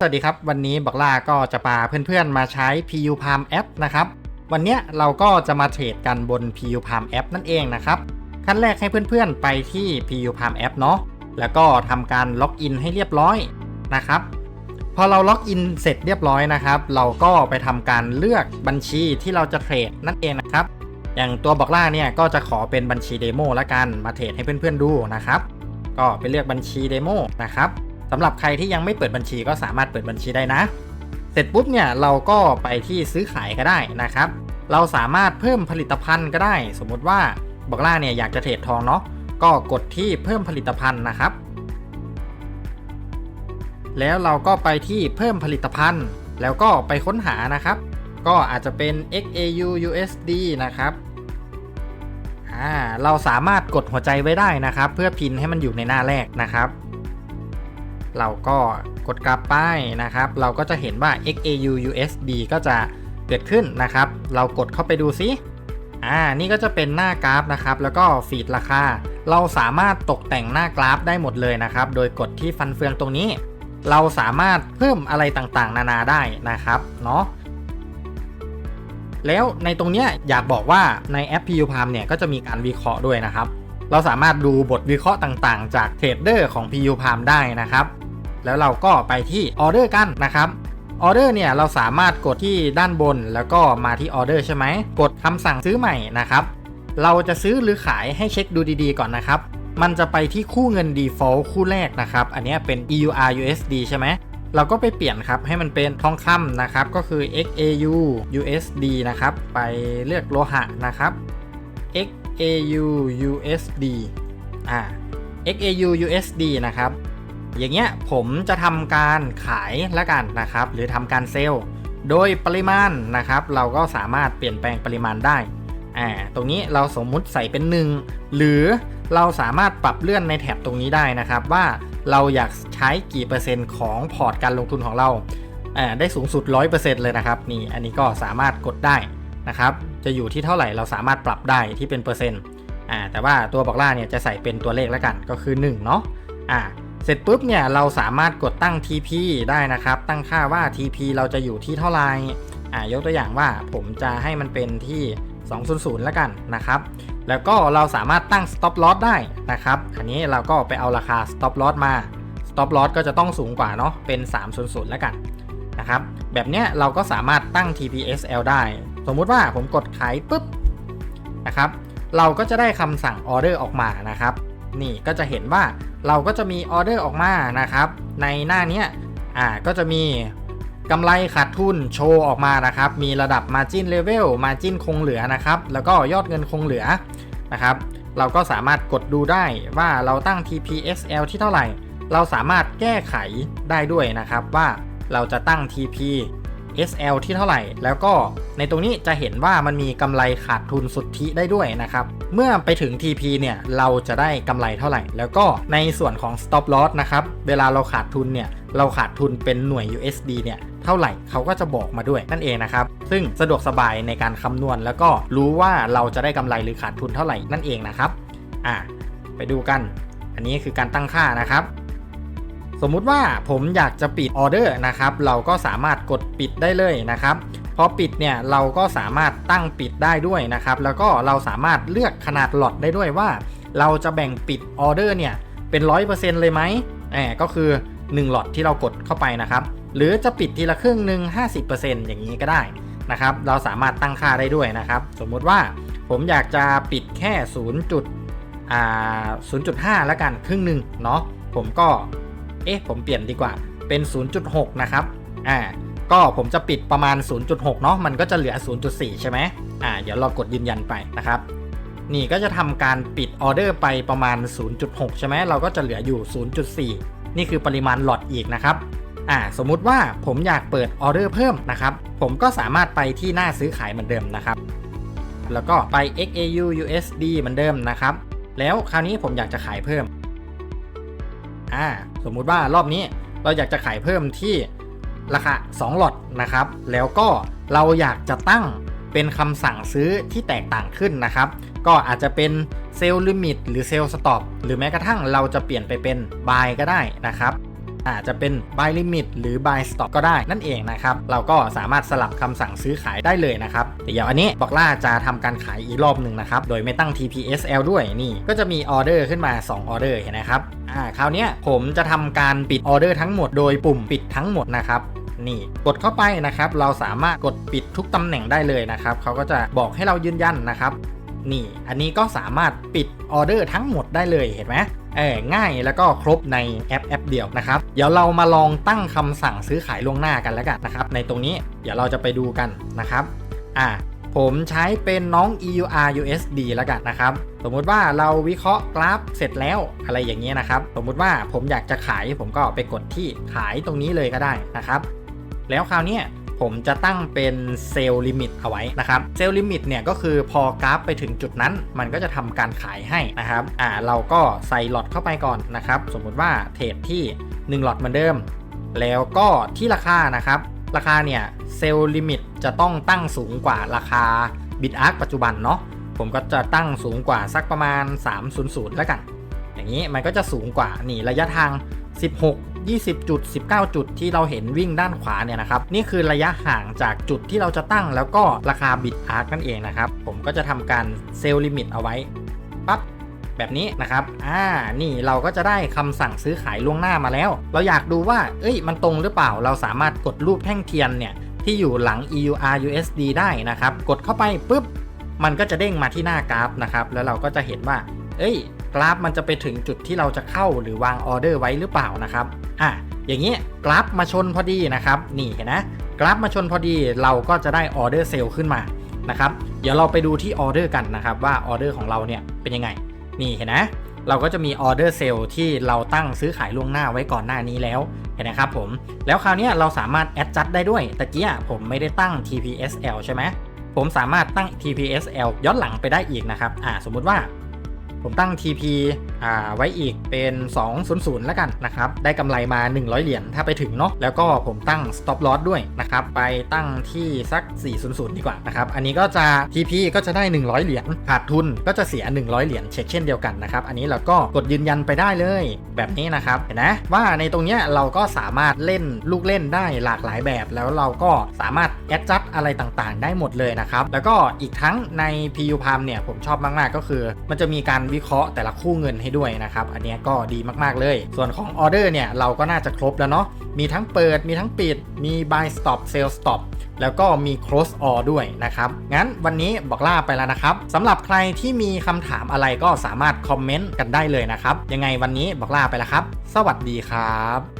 สวัสดีครับ วันนี้บักล่าก็จะพาเพื่อนๆมาใช้ PU Palm App นะครับ วันนี้เราก็จะมาเทรดกันบน PU Palm App นั่นเองนะครับ ขั้นแรกให้เพื่อนๆไปที่ PU Palm App เนาะแล้วก็ทำการล็อกอินให้เรียบร้อยนะครับ พอเราล็อกอินเสร็จเรียบร้อยนะครับ เราก็ไปทำการเลือกบัญชีที่เราจะเทรดนั่นเองนะครับ อย่างตัวบอกล่าเนี่ยก็จะขอเป็นบัญชีเดโมละกันมาเทรดให้เพื่อนๆดูนะครับ ก็ไปเลือกบัญชีเดโมนะครับ สำหรับใครที่ยังไม่เปิดบัญชีก็สามารถเปิดบัญชีได้นะ เสร็จปุ๊บเนี่ยเราก็ไปที่ซื้อขายก็ได้นะครับ เราสามารถเพิ่มผลิตภัณฑ์ก็ได้ สมมติว่าบอกล่าเนี่ยอยากจะเทรดทองเนาะก็กดที่เพิ่มผลิตภัณฑ์นะครับ แล้วเราก็ไปที่เพิ่มผลิตภัณฑ์ แล้วก็ไปค้นหานะครับ ก็อาจจะเป็น XAU USD นะครับอ่าเราสามารถกดหัวใจไว้ได้นะครับ เพื่อพินให้มันอยู่ในหน้าแรกนะครับ เราก็กดกลับไปนะครับ เราก็จะเห็นว่า XAU USD ก็จะเกิดขึ้นนะครับ เรากดเข้าไปดูซิอ่า นี่ก็จะเป็นหน้ากราฟนะครับ แล้วก็ฟีดราคา เราสามารถตกแต่งหน้ากราฟได้หมดเลยนะครับ โดยกดที่ฟันเฟืองตรงนี้ เราสามารถเพิ่มอะไรต่างๆ นานาได้นะครับ เนาะแล้วในตรงเนี้ยอยากบอกว่าในแอป PU Palm เนี่ยก็จะมีการวิเคราะห์ด้วยนะครับ เราสามารถดูบทวิเคราะห์ต่างๆ จากเทรดเดอร์ของ PU Palm ได้นะครับ แล้วเราก็ไปที่ออเดอร์กันนะครับออเดอร์เนี่ยเราสามารถกดที่ด้านบนแล้วก็มาที่ออเดอร์ใช่ไหมกดคำสั่งซื้อใหม่นะครับ เราจะซื้อหรือขายให้เช็คดูดีๆก่อนนะครับ มันจะไปที่คู่เงิน default คู่แรกนะครับ อันนี้เป็น EUR USD ใช่ไหมเราก็ไปเปลี่ยนครับให้มันเป็นทองคำนะครับ ก็คือ XAU USD นะครับ ไปเลือกโลหะนะครับ XAU USD อ่า XAU USD นะครับ อย่างเงี้ยผมจะทำการขายละกันนะครับ หรือทำการเซลล์ โดยปริมาณนะครับ เราก็สามารถเปลี่ยนแปลงปริมาณได้อ่าตรงนี้เราสมมุติใส่เป็น 1 หรือเราสามารถปรับเลื่อนในแถบตรงนี้ได้นะครับ ว่าเราอยากใช้กี่เปอร์เซ็นต์ของพอร์ตการลงทุนของเราอ่าได้สูงสุด 100%เลยนะครับนี่อันนี้ก็สามารถกดได้นะครับ จะอยู่ที่เท่าไหร่เราสามารถปรับได้ที่เป็นเปอร์เซ็นต์อ่าแต่ว่าตัวบอกล่าเนี่ยจะใส่เป็นตัวเลขแล้วกันก็คือ1เนาะอ่า เสร็จปุ๊บเนี่ยเราสามารถกดตั้ง TP ได้นะครับ ตั้งค่าว่า TP เราจะอยู่ที่เท่าไหร่อ่ายกตัวอย่างว่าผมจะให้มันเป็นที่ 200 แล้วกันนะครับ แล้วก็เราสามารถตั้ง stop loss ได้นะครับ อันนี้เราก็ไปเอาราคา stop loss มา stop loss ก็จะต้องสูงกว่าเนาะเป็น 300 แล้วกันนะครับ แบบเนี้ยเราก็สามารถตั้ง TPSL ได้ สมมุติว่าผมกดขายปุ๊บนะครับ เราก็จะได้คำสั่งออเดอร์ออกมานะครับ นี่ก็จะเห็นว่าเราก็จะมีออเดอร์ออกมานะครับ ในหน้านี้อ่าก็จะมีกำไรขาดทุนโชว์ออกมานะครับ มีระดับ Margin Level Margin คงเหลือนะครับ แล้วก็ยอดเงินคงเหลือนะครับ เราก็สามารถกดดูได้ว่าเราตั้ง TPSL ที่เท่าไหร่ เราสามารถแก้ไขได้ด้วยนะครับว่าเราจะตั้ง TP SL ที่เท่าไหร่ แล้วก็ในตรงนี้จะเห็นว่ามันมีกำไรขาดทุนสุทธิได้ด้วยนะครับ เมื่อไปถึง TP เนี่ยเราจะได้กำไรเท่าไหร่ แล้วก็ในส่วนของ stop loss นะครับ เวลาเราขาดทุนเนี่ยเราขาดทุนเป็นหน่วย USD เนี่ยเท่าไหร่เขาก็จะบอกมาด้วยนั่นเองนะครับ ซึ่งสะดวกสบายในการคำนวณ แล้วก็รู้ว่าเราจะได้กำไรหรือขาดทุนเท่าไหร่นั่นเองนะครับ อะไปดูกัน อันนี้คือการตั้งค่านะครับ สมมุติว่าผมอยากจะปิดออเดอร์นะครับ เราก็สามารถกดปิดได้เลยนะครับพอปิดเนี่ยเราก็สามารถตั้งปิดได้ด้วยนะครับ แล้วก็เราสามารถเลือกขนาดหลอตได้ด้วยว่า เราจะแบ่งปิดออเดอร์เนี่ยเป็น 100%เลยไหมแอบก็คือ 1 หลอตที่เรากดเข้าไปนะครับ หรือจะปิดทีละครึ่งหนึ่ง50%อย่างนี้ก็ได้นะครับ เราสามารถตั้งค่าได้ด้วยนะครับ สมมุติว่าผมอยากจะปิดแค่ 0. จุดอ่า0.5แล้วกันครึ่งหนึ่งเนาะผมก็ เอ๊ะผมเปลี่ยนดีกว่าเป็น 0.6 นะครับ อ่า ก็ผมจะปิดประมาณ 0.6 เนาะ มันก็จะเหลือ 0.4 ใช่ไหมอ่า เดี๋ยวเรากดยืนยันไปนะครับ นี่ก็จะทำการปิดออเดอร์ไปประมาณ 0.6 ใช่ไหม เราก็จะเหลืออยู่ 0.4 นี่คือปริมาณหลอดอีกนะครับ อ่า สมมุติว่าผมอยากเปิดออเดอร์เพิ่มนะครับ ผมก็สามารถไปที่หน้าซื้อขายเหมือนเดิมนะครับ แล้วก็ไป XAU USD เหมือนเดิมนะครับ แล้วคราวนี้ผมอยากจะขายเพิ่ม อ่า สมมุติว่ารอบนี้เราอยากจะขายเพิ่มที่ราคา 2 หลอดนะครับ แล้วก็เราอยากจะตั้งเป็นคำสั่งซื้อที่แตกต่างขึ้นนะครับ ก็อาจจะเป็นเซลล์ลิมิตหรือเซลล์สต็อปหรือแม้กระทั่งเราจะเปลี่ยนไปเป็นบายก็ได้นะครับ อาจจะเป็น buy limit หรือ buy stop ก็ได้นั่นเองนะครับ เราก็สามารถสลับคำสั่งซื้อขายได้เลยนะครับแต่เดี๋ยวอันนี้บอกล่าจะทำการขายอีกรอบหนึ่งนะครับ โดยไม่ตั้ง TPSL ด้วยนี่ ก็จะมีออเดอร์ขึ้นมา 2 ออเดอร์เห็นไหมครับอ่าคราวนี้ผมจะทำการปิดออเดอร์ทั้งหมดโดยปุ่มปิดทั้งหมดนะครับนี่กดเข้าไปนะครับ เราสามารถกดปิดทุกตำแหน่งได้เลยนะครับเขาก็จะบอกให้เรายืนยันนะครับนี่ อันนี้ก็สามารถปิดออเดอร์ทั้งหมดได้เลยเห็นไหม เออง่ายแล้วก็ครบในแอปแอปเดียวนะครับ เดี๋ยวเรามาลองตั้งคำสั่งซื้อขายล่วงหน้ากันแล้วกันนะครับ ในตรงนี้เดี๋ยวเราจะไปดูกันนะครับ อ่าผมใช้เป็นน้อง EUR USD แล้วกันนะครับ สมมุติว่าเราวิเคราะห์กราฟเสร็จแล้วอะไรอย่างเงี้ยนะครับ สมมุติว่าผมอยากจะขายผมก็ไปกดที่ขายตรงนี้เลยก็ได้นะครับ แล้วคราวนี้ ผมจะตั้งเป็นเซลล์ลิมิตเอาไว้นะครับเซลล์ลิมิตเนี่ยก็คือพอกราฟไปถึงจุดนั้น มันก็จะทำการขายให้นะครับอ่าเราก็ใส่หลอดเข้าไปก่อนนะครับสมมุติว่าเทรดที่ 1 หลอดเหมือนเดิม แล้วก็ที่ราคานะครับราคาเนี่ยเซลล์ลิมิตจะต้องตั้งสูงกว่าราคาบิตอาร์คปัจจุบันเนาะผมก็จะตั้งสูงกว่าสักประมาณ 300 แล้วกัน อย่างนี้มันก็จะสูงกว่านี่ระยะทาง 16 20 จุด 19 จุดที่เราเห็นวิ่งด้านขวาเนี่ยนะครับนี่คือระยะห่างจากจุดที่เราจะตั้งแล้วก็ราคาบิตอาร์คนั่นเองนะครับผมก็จะทำการเซลล์ลิมิตเอาไว้ปั๊บแบบนี้นะครับ อ่า นี่เราก็จะได้คำสั่งซื้อขายล่วงหน้ามาแล้ว เราอยากดูว่า เอ้ย มันตรงหรือเปล่า เราสามารถกดรูปแท่งเทียนเนี่ย ที่อยู่หลัง EUR USD ได้นะครับ กดเข้าไปปุ๊บ มันก็จะเด้งมาที่หน้ากราฟนะครับ แล้วเราก็จะเห็นว่า เอ้ย กราฟมันจะไปถึงจุดที่เราจะเข้าหรือวางออเดอร์ไว้หรือเปล่านะครับ อะอย่างนี้กราฟมาชนพอดีนะครับนี่เห็นนะกราฟมาชนพอดีเราก็จะได้ออเดอร์เซลล์ขึ้นมานะครับเดี๋ยวเราไปดูที่ออเดอร์กันนะครับว่าออเดอร์ของเราเนี่ยเป็นยังไง นี่เห็นนะเราก็จะมีออเดอร์เซลล์ที่เราตั้งซื้อขายล่วงหน้าไว้ก่อนหน้านี้แล้วเห็นนะครับผมแล้วคราวนี้เราสามารถแอดจัดได้ด้วยตะกี้ผมไม่ได้ตั้ง TPSL ใช่ไหมผมสามารถตั้ง TPSL ย้อนหลังไปได้อีกนะครับอ่าสมมุติว่า ผมตั้ง TP อ่าไว้อีกเป็น 200 แล้วกันนะครับ ได้กำไรมา 100 เหรียญถ้าไปถึงเนาะแล้วก็ผมตั้ง stop loss ด้วยนะครับ ไปตั้งที่สัก 400 ดีกว่านะครับ อันนี้ก็จะ TP ก็จะได้ 100 เหรียญขาดทุนก็จะเสีย 100 เหรียญเช็คเช่นเดียวกันนะครับ อันนี้เราก็กดยืนยันไปได้เลยแบบนี้นะครับเห็นนะว่าในตรงเนี้ยเราก็สามารถเล่นลูกเล่นได้หลากหลายแบบ แล้วเราก็สามารถแอดจัดอะไรต่างๆ ได้หมดเลยนะครับแล้วก็อีกทั้งใน PU Palm เนี่ยผมชอบมากๆก็คือ มันจะมีการวิเคราะห์แต่ละคู่เงินให้ด้วยนะครับ อันนี้ก็ดีมากๆเลย ส่วนของออเดอร์เนี่ยเราก็น่าจะครบแล้วเนาะ มีทั้งเปิด มีทั้งปิด มี buy stop sell stop แล้วก็มี close all ด้วยนะครับ งั้นวันนี้บอกล่าไปแล้วนะครับสำหรับใครที่มีคำถามอะไรก็สามารถคอมเมนต์กันได้เลยนะครับ ยังไงวันนี้บอกล่าไปแล้วครับ สวัสดีครับ